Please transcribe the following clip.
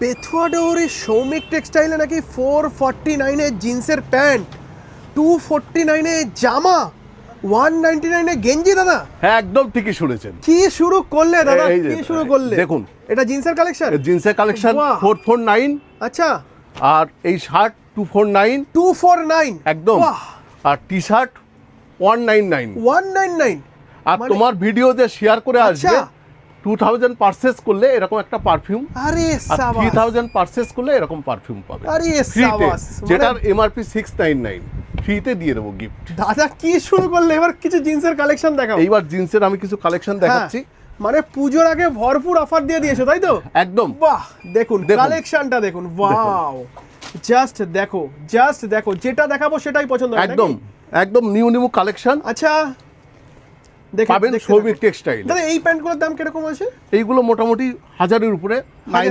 বেথুয়া ডোরে সৌমিক টেক্সটাইলে নাকি four forty নাইনে জিন্সের প্যান্ট টু ফোরটি নাইনে জামা ওয়ান নাইনটি নাইনে গেঞ্জি দাদা। হ্যাঁ একদম ঠিকই শুনেছেন। কি শুরু করলে দাদা? কি শুরু করলে? দেখুন। এটা জিন্সের কালেকশন জিন্সের কালেকশন। ফোর ফোর নাইন আচ্ছা। আর এই shirt two four nine two four nine একদম আর T shirt one nine nine one nine nine আর মানে- তোমার ভিডিও যে শেয়ার করে আসবে। আচ্ছা। টু থাউজেন্ড পারচেস করলে এরকম একটা পারফিউম আরে থ্রি থাউজেন্ড পারচেস করলে এরকম পারফিউম পাবে। আরে সাবাস যেটার মানে এমআরপি সিক্স নাইন নাইন ফ্রিতে দিয়ে দেবো গিফট দাদা কি শুরু করলে? এবার কিছু জিন্সের কালেকশন দেখাও। এইবার জিন্সের আমি কিছু কালেকশন দেখাচ্ছি। হ্যাঁ, মানে পুজোর আগে ভরপুর অফার দিয়ে দিয়েছ তাই তো? একদম। বাহ দেখুন। কালেকশনটা দেখুন। ওয়াও জাস্ট দেখো জাস্ট দেখো যেটা দেখাবো সেটাই পছন্দ একদম একদম নিউ নিউ কালেকশন আচ্ছা। পাবেন সৌভিক। টেক্সটাইল দাদা এই প্যান্টগুলোর দাম কীরকম আছে এইগুলো মোটামুটি হাজারের উপরে নাইন